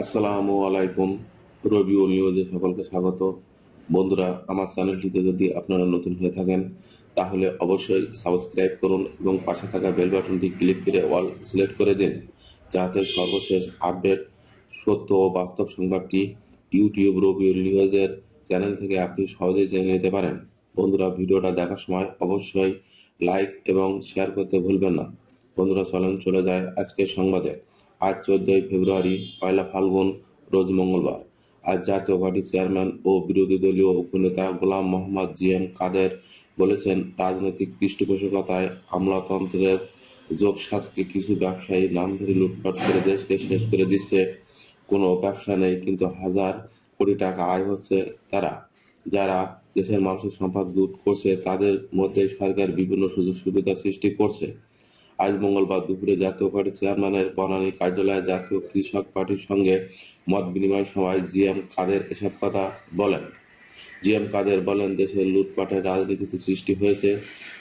আসসালামু আলাইকুম। রবিউল নিউজে সকলকে স্বাগত। বন্ধুরা, আমার চ্যানেলটিতে যদি আপনারা নতুন হয়ে থাকেন, তাহলে অবশ্যই সাবস্ক্রাইব করুন এবং পাশে থাকা বেল বাটনটি ক্লিক করে অল সিলেক্ট করে দিন, যাতে সর্বশেষ আপডেট, সত্য ও বাস্তব সংবাদটি ইউটিউব রবিউল নিউজের চ্যানেল থেকে আপনি সহজেই জেনে নিতে পারেন। বন্ধুরা, ভিডিওটা দেখার সময় অবশ্যই লাইক এবং শেয়ার করতে ভুলবেন না। বন্ধুরা, চলেন চলে যায় আজকের সংবাদে। আজ চোদ্দই ফেব্রুয়ারি, পয়লা ফাল্গুন, রোজ মঙ্গলবার। আজ জাতীয় পার্টির চেয়ারম্যান ও বিরোধী দলীয় উপনেতা গোলাম মোহাম্মদ জি এম কাদের বলেছেন, রাজনৈতিক পৃষ্ঠপোষকতায় আমলাতন্ত্রের যোগ শাস্তি কিছু ব্যবসায়ী নাম ধরে লুটপাট করে দেশকে শেষ করে দিচ্ছে। কোনো ব্যবসা নেই, কিন্তু হাজার কোটি টাকা আয় হচ্ছে তারা। যারা দেশের মানুষের সম্পদ লুট করছে, তাদের মধ্যে সরকার বিভিন্ন সুযোগ সুবিধা সৃষ্টি করছে। আজ মঙ্গলবার দুপুরে জাতীয় পার্টির চেয়ারম্যানের বনানী কার্যালয়ে জাতীয় কৃষক পার্টির সঙ্গে মত বিনিময় সভায় জি এম কাদের এসব কথা বলেন। জি এম কাদের বলেন দেশের লুটপাটের রাজনীতিতে সৃষ্টি হয়েছে,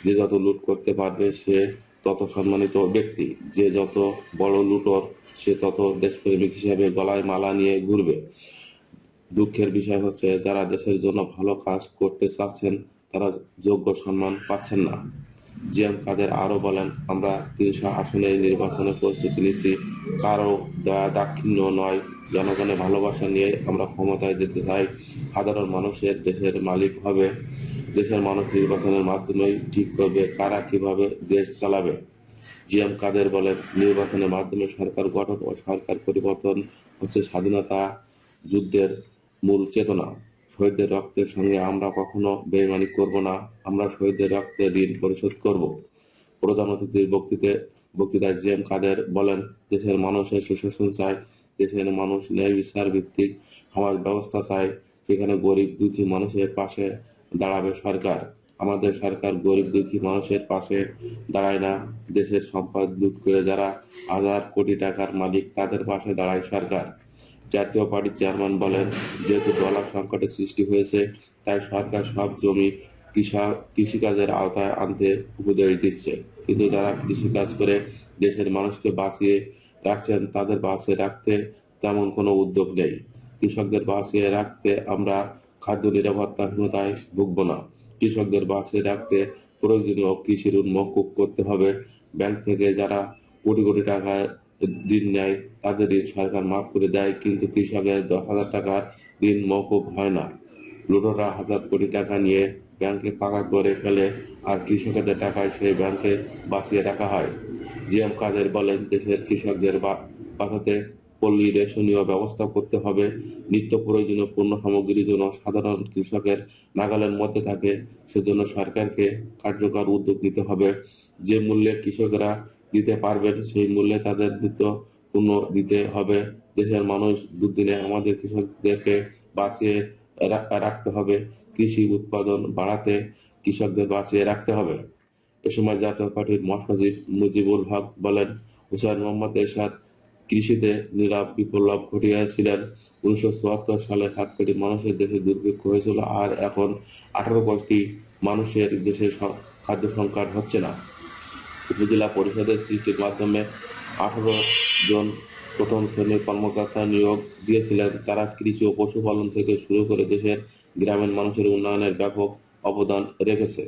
যে যত লুট করতে পারবে সে তত সম্মানিত ব্যক্তি, যে যত বড় লুটর সে তত দেশপ্রেমিক হিসাবে গলায় মালা নিয়ে ঘুরবে। দুঃখের বিষয় হচ্ছে, যারা দেশের জন্য ভালো কাজ করতে চাচ্ছেন, তারা যোগ্য সম্মান পাচ্ছেন না। জিএম কাদের আরও বলেন, আমরা তিনশো আসনে নির্বাচনের প্রস্তুতি নিচ্ছি। কারও দাক্ষিণ্য নয়। জনগণের ভালোবাসা নিয়ে আমরা ক্ষমতায় যেতে চাই। সাধারণ মানুষের দেশের মালিক হবে। দেশের মানুষ নির্বাচনের মাধ্যমেই ঠিক করবে কারা কীভাবে দেশ চালাবে। জিএম কাদের বলেন, নির্বাচনের মাধ্যমে সরকার গঠন ও সরকার পরিবর্তন হচ্ছে স্বাধীনতা যুদ্ধের মূল চেতনা। শহীদদের রক্তের সঙ্গে আমরা কখনো বেইমানি করব না, আমরা শহীদদের রক্তে ঋণ পরিশোধ করব। প্রধান অতিথির বক্তৃতে, বক্তৃতায় জি এম কাদের বলেন, দেশের মানুষের সুশাসন চায়, দেশের মানুষ ন্যায় বিচার ভিত্তিক সমাজ ব্যবস্থা চায়, সেখানে গরিব দুঃখী মানুষের পাশে দাঁড়াবে সরকার। আমাদের সরকার গরিব দুঃখী মানুষের পাশে দাঁড়ায় না। দেশের সম্পদ লুট করে যারা হাজার কোটি টাকার মালিক, তাদের পাশে দাঁড়ায় সরকার। জাতীয় পার্টির চেয়ারম্যান বলেন, যেহেতু ডলার সংকটের সৃষ্টি হয়েছে, তাই সরকার সব জমি কৃষক কৃষিকাজের আওতায় আনতে উপদেশ দিচ্ছে। কিন্তু যারা কৃষিকাজ করে দেশের মানুষকে বাঁচিয়ে রাখছেন, তাদের বাঁচিয়ে রাখতে তেমন কোনো উদ্যোগ নেই। কৃষকদের বাঁচিয়ে রাখতে আমরা খাদ্য নিরাপত্তাহীনতায় ভুগব না। কৃষকদের বাঁচিয়ে রাখতে প্রয়োজনীয় কৃষি ঋণ মকুব করতে হবে। ব্যাংক থেকে যারা কোটি কোটি টাকা ঋণ নেয় তাদের ঋণ সরকার মাফ করে দেয়, কিন্তু কৃষকের দশ হাজার টাকার ঋণ মকুব হয় না। লুটোরা হাজার কোটি টাকা নিয়ে ব্যাংকে পাকা করে ফেলে আর কৃষকদের টাকায় সেই ব্যাংকে বাঁচিয়ে রাখা হয়। জিএম কাদের বলেন, দেশের কৃষকদের বাঁচাতে পল্লী রেশনীয় ব্যবস্থা করতে হবে। নিত্য প্রয়োজনীয় পণ্য সামগ্রীর জন্য সাধারণ কৃষকের নাগালের মধ্যে থাকে, সেজন্য সরকারকে কার্যকর উদ্যোগ নিতে হবে। যে মূল্যে কৃষকরা দিতে পারবেন, সেই মূল্যে তাদের নিত্য পণ্য দিতে হবে। দেশের মানুষ দুদিনে আমাদের কৃষকদেরকে বাঁচিয়ে রাখতে হবে। কৃষি উৎপাদন বাড়াতে কৃষকদের বাঁচিয়ে রাখতে হবে। এ সময় জাতীয় পার্টির মহাসচিব মুজিবুল হক বলেন, হুসাইন মোহাম্মদ এরশাদ কৃষিতে নীরব বিপ্লব ঘটিয়েছিলেন। উনিশশো চুয়াত্তর সালে সাত কোটি মানুষের দেশে দুর্ভিক্ষ হয়েছিল, আর এখন আঠারো কোটি মানুষের দেশে খাদ্য সংকট হচ্ছে না। উপজেলা পরিষদের সৃষ্টির মাধ্যমে আঠারো জন প্রথম শ্রেণির কর্মকর্তা নিয়োগ দিয়েছিলেন। তারা কৃষি ও পশুপালন থেকে শুরু করে দেশের গ্রামীণ মানুষের উন্নয়নের ব্যাপক অবদান রেখেছে।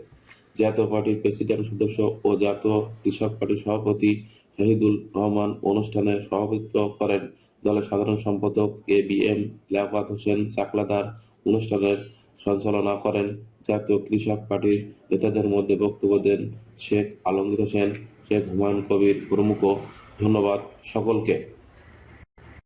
জাতীয় পার্টির প্রেসিডেন্ট সদস্য ও জাতীয় কৃষক পার্টির সভাপতি শহীদুল রহমান অনুষ্ঠানে সভাপতিত্ব করেন দলের সাধারণ সম্পাদক A B M Liaquat Hossain, Chakladar অনুষ্ঠানের সঞ্চালনা করেন জাতীয় কৃষক পার্টির নেতাদের মধ্যে বক্তব্য দেন শেখ আলমগীর হোসেন, শেখ হুমায়ুন কবির প্রমুখ। ধন্যবাদ সকলকে।